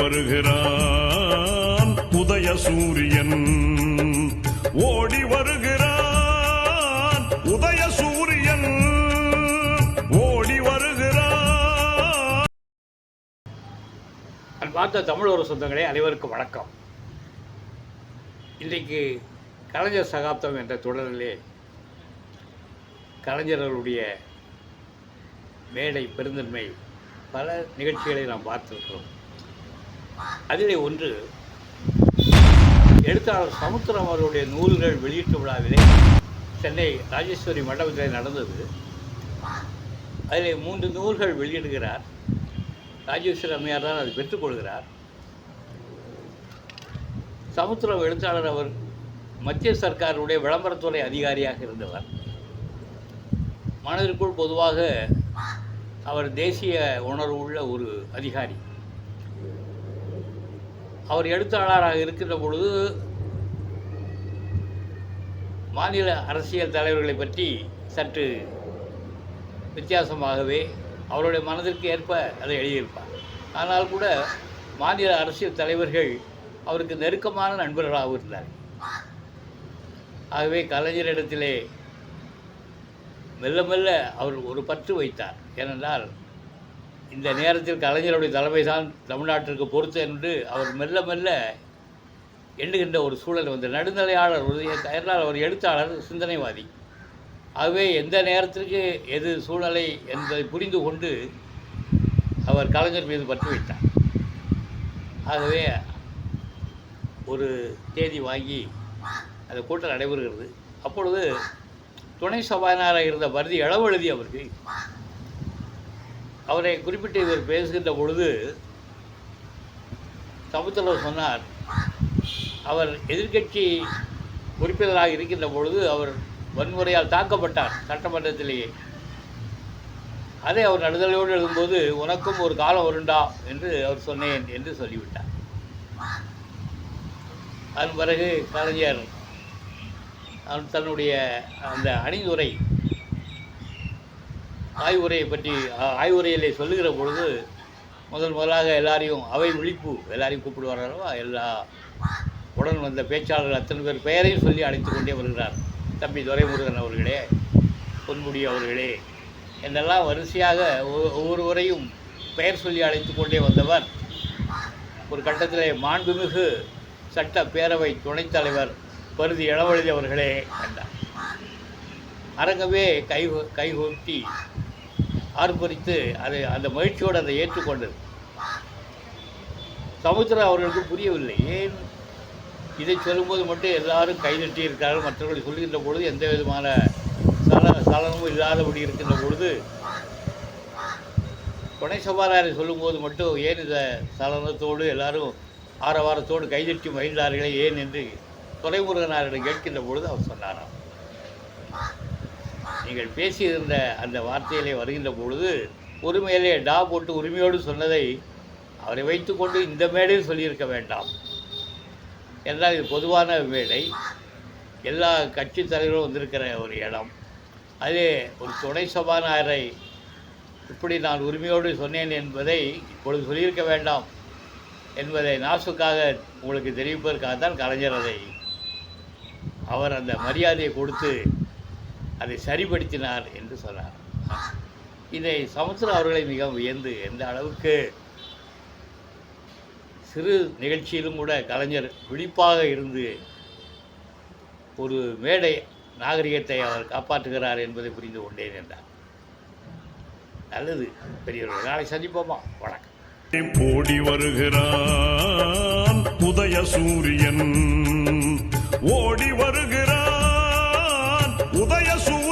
வருகிறான் உதய சூரியன். ஓடி வருகிறான் உதய சூரியன். ஓடி வருகிறான். நான் பார்த்த தமிழ் சொந்தங்களே அனைவருக்கும் வணக்கம். இன்றைக்கு கலைஞர் சகாப்தம் என்ற தொடரிலே கலைஞர்களுடைய மேடை பெருந்தன்மை பல நிகழ்ச்சிகளை நாம் பார்த்திருக்கிறோம். அதிலே ஒன்று எழுத்தாளர் சமுத்திரம் அவருடைய நூல்கள் வெளியீட்டு விழாவிலே சென்னை ராஜேஸ்வரி மண்டபத்தில் நடந்தது. அதில் மூன்று நூல்கள் வெளியிடுகிறார். ராஜேஸ்வரி அம்மையார் தான் அதை பெற்றுக்கொள்கிறார் சமுத்திரம் எழுத்தாளர் அவர் மத்திய சர்க்காருடைய விளம்பரத்துறை அதிகாரியாக இருந்தவர். மனதிற்குள் பொதுவாக அவர் தேசிய உணர்வு உள்ள ஒரு அதிகாரி. அவர் எழுத்தாளராக இருக்கின்ற பொழுது மாநில அரசியல் தலைவர்களை பற்றி சற்று வித்தியாசமாகவே அவருடைய மனதிற்கு ஏற்ப அதை எழுதியிருப்பார். ஆனால் கூட மாநில அரசியல் தலைவர்கள் அவருக்கு நெருக்கமான நண்பர்களாக இருந்தார் ஆகவே கலைஞரிடத்திலே மெல்ல மெல்ல அவர் ஒரு பற்று வைத்தார். ஏனென்றால் இந்த நேரத்தில் கலைஞருடைய தலைமை தான் தமிழ்நாட்டிற்கு பொறுத்து என்று அவர் மெல்ல மெல்ல எண்ணுகின்ற ஒரு சூழல் வந்து நடுநிலையாளர் ஒரு அவர் எழுத்தாளர் சிந்தனைவாதி. ஆகவே எந்த நேரத்திற்கு எது சூழலை என்பதை புரிந்து கொண்டு அவர் கலைஞர் மீது பற்றி வைத்தார். ஆகவே ஒரு தேதி வாங்கி அந்த கூட்டம் நடைபெறுகிறது. அப்பொழுது துணை சபாநாயகராக இருந்த பரதி இளவழுதி அவருக்கு அவரை குறிப்பிட்டு இவர் பேசுகின்ற பொழுது சமுத்திரம் சொன்னார் அவர் எதிர்க்கட்சி உறுப்பினராக இருக்கின்ற பொழுது அவர் வன்முறையால் தாக்கப்பட்டார் சட்டமன்றத்திலேயே அதை அவர் நடுதலையோடு எழுதும்போது உனக்கும் ஒரு காலம் வருண்டா என்று அவர் சொன்னேன் என்று சொல்லிவிட்டார். அதன் பிறகு கலைஞர் தன்னுடைய அந்த அணிந்துரை ஆய்வுரையை பற்றி ஆ- ஆய்வுரையிலே சொல்லுகிற பொழுது முதல் முதலாக எல்லாரையும் அவை விழிப்பு எல்லாரையும் கூப்பிடுவார் அல்லவா? எல்லா உடன் வந்த பேச்சாளர்கள் அத்தனை பேர் பெயரையும் சொல்லி அழைத்து கொண்டே வருகிறார். தம்பி துரைமுருகன் அவர்களே பொன்முடி அவர்களே என்றெல்லாம் வரிசையாக ஒவ்வொ- ஒவ்வொருவரையும் பெயர் சொல்லி அழைத்து கொண்டே வந்தவர். ஒரு கட்டத்தில் மாண்புமிகு சட்ட பேரவை துணைத் தலைவர் பருதி இளவழுதி அவர்களே என்றார். அரங்கமே கை கைகொட்டி ஆர்ப்பரித்து அதை அந்த மகிழ்ச்சியோடு அதை ஏற்றுக்கொண்டது. சமுத்திரம் அவர்களுக்கு புரியவில்லை. ஏன் இதை சொல்லும்போது மட்டும் எல்லாரும் கைதட்டி இருக்கிறார்கள் மற்றவர்கள் சொல்லுகின்ற பொழுது எந்த விதமான சல சலனமும் இல்லாதபடி இருக்கின்ற பொழுது துணை சபாநாயகரை சொல்லும்போது மட்டும் ஏன் இந்த சலனத்தோடு எல்லாரும் ஆரவாரத்தோடு கைதட்டி மகிழ்ந்தார்களே? ஏன் என்று துறைமுருகனாரிடம் கேட்கின்ற பொழுது அவர் சொன்னாராம். நீங்கள் பேசியிருந்த அந்த வார்த்தையிலே வருகின்ற பொழுது உரிமையிலே டா போட்டு உரிமையோடு சொன்னதை அவரை வைத்துக்கொண்டு இந்த மேடையில் சொல்லியிருக்க வேண்டாம். என்றால் இது பொதுவான மேடை. எல்லா கட்சி தலைவரும் வந்திருக்கிற ஒரு இடம். அதே ஒரு துணை சபாநாயகரை இப்படி நான் உரிமையோடு சொன்னேன் என்பதை இப்பொழுது சொல்லியிருக்க வேண்டாம் என்பதை நாசுக்காக உங்களுக்கு தெரிவிப்பதற்காக தான் கலைஞர் அதை அவர் அந்த மரியாதையை கொடுத்து அதை சரிபடுத்தினார் என்று சொன்னார். இதை சமுத்திரம் அவர்களை மிக வியந்து எந்த அளவுக்கு சிறு நிகழ்ச்சியிலும் கூட கலைஞர் விழிப்பாக இருந்து ஒரு மேடை நாகரிகத்தை அவர் காப்பாற்றுகிறார் என்பதை புரிந்து கொண்டேன் என்றார். நல்லது பெரியவர்கள் நாளை சந்திப்போமா? வணக்கம். ஓடி வருகிறான் உதய சூரியன் ஓடி வருகிறான். உதய சூரியன்